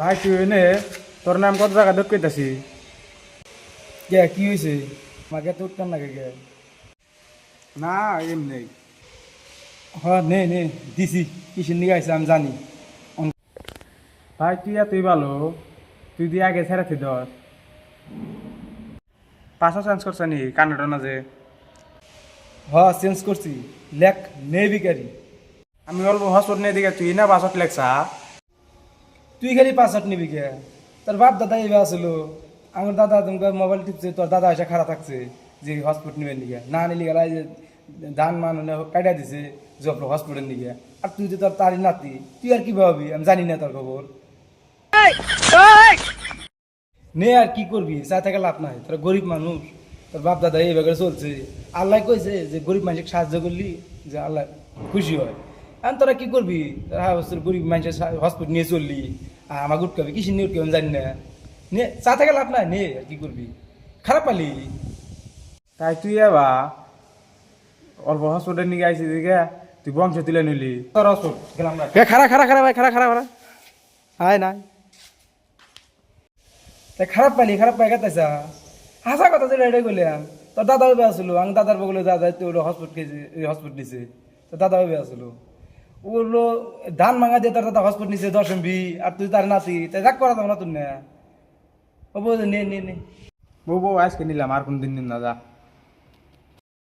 ভাই তুই এনে তোর নাম কত জায়গা দোক কইতাছি? কে কি হয়েছে মাকে তো উঠতাম না কে না এমনি হ নে নে দিছি। কিসের নিয়ে আইসে আমি জানি। ভাই তুই এতই ভালো তুই দিয়ে আগে ছেড়ে ধর। পাঁচশো চেঞ্জ করছে নি কান্নাটা না যে হ চেঞ্জ করছি। লেখ নে বিকারি আমি অল্প হসপট নিয়ে দিকে তুই না বাসত লেখছা? তুই খালি পাঁচশট নিবি কে? তোর বাপ দাদা এবার আসলো। আমার দাদা তোমাকে মোবাইল টিপছে তোর দাদা এসে খারাপ থাকছে যে হসপিটাল নিবেন নিকে? না নিলি গেলা যে ধান মান কাটা দিছে জব হসপিটাল নিকে? আর তুই তো তোর তারি নাতি তুই আর কি ভাবি আমি জানি না তোর খবর। নে আর কি করবি? চা থেকে লাভ নাই। তোর গরিব মানুষ তোর বাপ দাদা এইভাবে চলছে। আল্লাহ কইছে যে গরিব মানুষকে সাহায্য করলি যে আল্লাহ খুশি হয়। এখন তোরা কি করবি? তোরা তোর গরিব মানুষের হসপিটাল নিয়ে চললি। আমার উঠকাবি কিসে নিয়ে উঠকাবি আমি জানি না। নে চা থেকে লাভ নাই নে আর কি করবি? খারাপ পালি? তাই তুই এবা অল্প হসপিটাল নিয়ে আইসি দিকে তুই বংশ তুলে নিলি। তোর হসপিটাল গেলাম না খারা খারা খারা ভাই খারা খারা খারা হায় নাই তাই খারাপ পালি খারাপ পাই গেতেছা হাসা কথা যেটা এটাই করলাম তোর দাদা ভাবে আসলো আমি দাদার বগলে দাদা তো ওটা হসপিটাল হসপিটাল নিছে। তোর দাদা ভাবে আসলো ওগুলো ধান ভাঙা দিয়ে তোর দাদা হসপিটাল নিচে দশ এমবি আর তুই তার নাতি তাই যাক করা না তোর না। ও নে নে নে। বউ আজকে নিলাম, আর কোন দিন নিন না, যা।